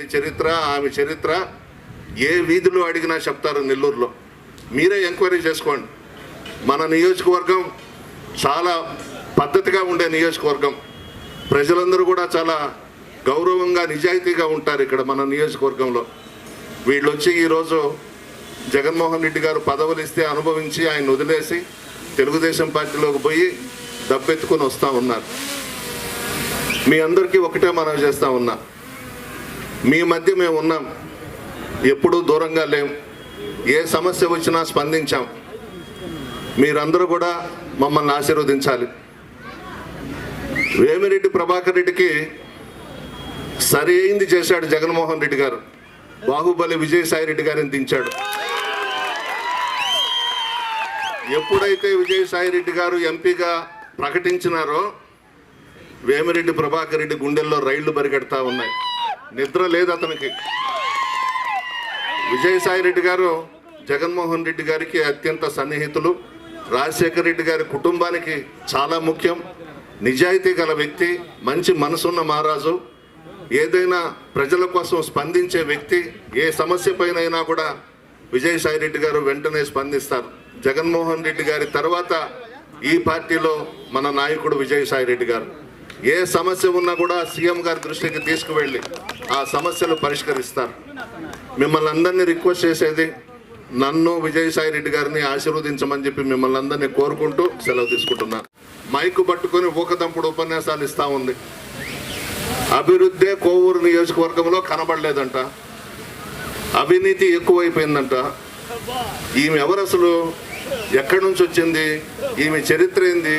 రెడ్డి చరిత్ర ఆమె చరిత్ర ఏ వీధిలో అడిగినా చెప్తారు నెల్లూరులో. మీరే ఎంక్వైరీ చేసుకోండి. మన నియోజకవర్గం చాలా పద్ధతిగా ఉండే నియోజకవర్గం. ప్రజలందరూ కూడా చాలా గౌరవంగా నిజాయితీగా ఉంటారు ఇక్కడ మన నియోజకవర్గంలో. వీళ్ళు వచ్చి ఈరోజు జగన్మోహన్ రెడ్డి గారు పదవులు ఇస్తే అనుభవించి ఆయన వదిలేసి తెలుగుదేశం పార్టీలోకి పోయి దబ్బెత్తుకొని వస్తూ ఉన్నారు. మీ అందరికీ ఒకటే మనం చేస్తూ ఉన్నా. మీ మధ్య మేము ఉన్నాం. ఎప్పుడూ దూరంగా లేం. ఏ సమస్య వచ్చినా స్పందించాం. మీరందరూ కూడా మమ్మల్ని ఆశీర్వదించాలి. వేమిరెడ్డి ప్రభాకర్ రెడ్డికి సరి అయింది చేశాడు జగన్మోహన్ రెడ్డి గారు. బాహుబలి విజయసాయి రెడ్డి గారిని దించాడు. ఎప్పుడైతే విజయసాయి రెడ్డి గారు ఎంపీగా ప్రకటించినారో వేమిరెడ్డి ప్రభాకర్ రెడ్డి గుండెల్లో రైళ్ళు పరిగెడతా ఉన్నాయి. నిద్ర లేదు అతనికి. విజయసాయి రెడ్డి గారు జగన్మోహన్ రెడ్డి గారికి అత్యంత సన్నిహితులు. రాజశేఖర రెడ్డి గారి కుటుంబానికి చాలా ముఖ్యం. నిజాయితీ గల వ్యక్తి మంచి మనసున్న మహారాజు. ఏదైనా ప్రజల కోసం స్పందించే వ్యక్తి ఏ సమస్య పైనైనా కూడా విజయసాయి రెడ్డి గారు వెంటనే స్పందిస్తారు. జగన్మోహన్ రెడ్డి గారి తర్వాత ఈ పార్టీలో మన నాయకుడు విజయసాయి రెడ్డి గారు. ఏ సమస్య ఉన్నా కూడా సీఎం గారి దృష్టికి తీసుకువెళ్ళి ఆ సమస్యలు పరిష్కరిస్తారు. మిమ్మల్ని అందరినీ రిక్వెస్ట్ చేసేది నన్ను విజయసాయి రెడ్డి గారిని ఆశీర్వదించమని చెప్పి మిమ్మల్ని అందరినీ కోరుకుంటూ సెలవు తీసుకుంటున్నాను. మైకు పట్టుకొని ఊకదంపుడు ఉపన్యాసాలు ఇస్తా ఉంది. అభివృద్ధే కోవూరు నియోజకవర్గంలో కనబడలేదంట. అవినీతి ఎక్కువైపోయిందంట. ఈమె ఎవరు అసలు? ఎక్కడి నుంచి వచ్చింది? ఈమె చరిత్ర ఏంది?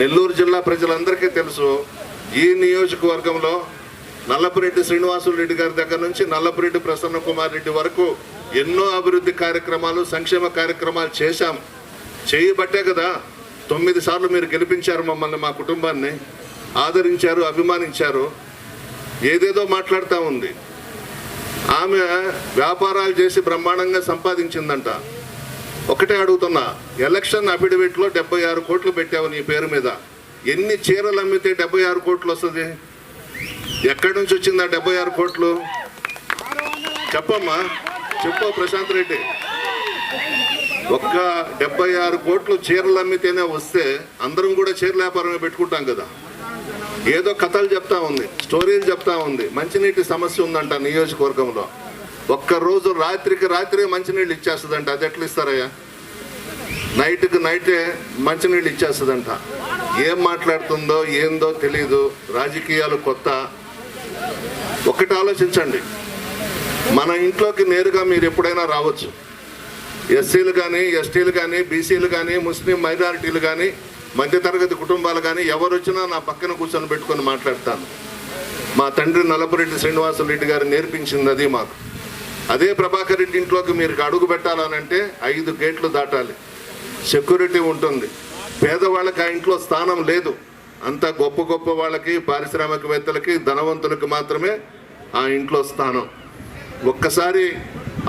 నెల్లూరు జిల్లా ప్రజలందరికీ తెలుసు ఈ నియోజకవర్గంలో నల్లపురెడ్డి శ్రీనివాసులు రెడ్డి గారి దగ్గర నుంచి నల్లపురెడ్డి ప్రసన్న కుమార్ రెడ్డి వరకు ఎన్నో అభివృద్ధి కార్యక్రమాలు సంక్షేమ కార్యక్రమాలు చేశాం. చేయబట్టే కదా తొమ్మిది సార్లు మీరు గెలిపించారు మమ్మల్ని మా కుటుంబాన్ని. ఆదరించారు అభిమానించారు. ఏదేదో మాట్లాడుతూ ఉంది. ఆమె వ్యాపారాలు చేసి బ్రహ్మాండంగా సంపాదించిందంట. ఒకటే అడుగుతున్నా ఎలక్షన్ అఫిడవిట్లో డెబ్బై ఆరు కోట్లు పెట్టావు నీ పేరు మీద. ఎన్ని చీరలు అమ్మితే డెబ్బై ఆరు కోట్లు వస్తుంది? ఎక్కడి నుంచి వచ్చింది ఆ డెబ్బై ఆరు కోట్లు? చెప్పమ్మా. చెప్పు ప్రశాంత్ రెడ్డి. ఒక్క డెబ్బై ఆరు కోట్లు చీరలు అమ్మితేనే వస్తే అందరం కూడా చీరల వ్యాపారమే పెట్టుకుంటాం కదా. ఏదో కథలు చెప్తా ఉంది స్టోరీలు చెప్తా ఉంది. మంచినీటి సమస్య ఉందంట నియోజకవర్గంలో. ఒక్క రోజు రాత్రికి రాత్రే మంచినీళ్ళు ఇచ్చేస్తుందంట. అది ఎట్లా ఇస్తారయ్యా? నైట్కి నైటే మంచినీళ్ళు ఇచ్చేస్తుందంట. ఏం మాట్లాడుతుందో ఏందో తెలీదు. రాజకీయాలు కొత్త. ఒకటి ఆలోచించండి. మన ఇంట్లోకి నేరుగా మీరు ఎప్పుడైనా రావచ్చు. ఎస్సీలు కానీ ఎస్టీలు కానీ బీసీలు కానీ ముస్లిం మైనారిటీలు కానీ మధ్యతరగతి కుటుంబాలు కానీ ఎవరు వచ్చినా నా పక్కన కూర్చొని పెట్టుకొని మాట్లాడతాను. మా తండ్రి నల్లపురెడ్డి శ్రీనివాసరెడ్డి గారు నేర్పించింది అది మాకు. అదే ప్రభాకర్ రెడ్డి ఇంట్లోకి మీరు అడుగు పెట్టాలనంటే ఐదు గేట్లు దాటాలి. సెక్యూరిటీ ఉంటుంది. పేదవాళ్ళకి ఆ ఇంట్లో స్థానం లేదు. అంత గొప్ప గొప్ప వాళ్ళకి పారిశ్రామికవేత్తలకి ధనవంతులకి మాత్రమే ఆ ఇంట్లో స్థానం. ఒక్కసారి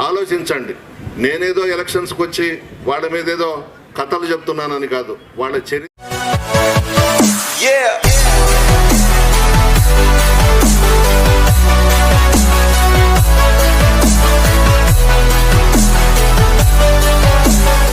ఆలోచించండి. నేనేదో ఎలక్షన్స్కి వచ్చి వాళ్ళ మీద ఏదో కథలు చెప్తున్నానని కాదు. వాళ్ళ చరిత్ర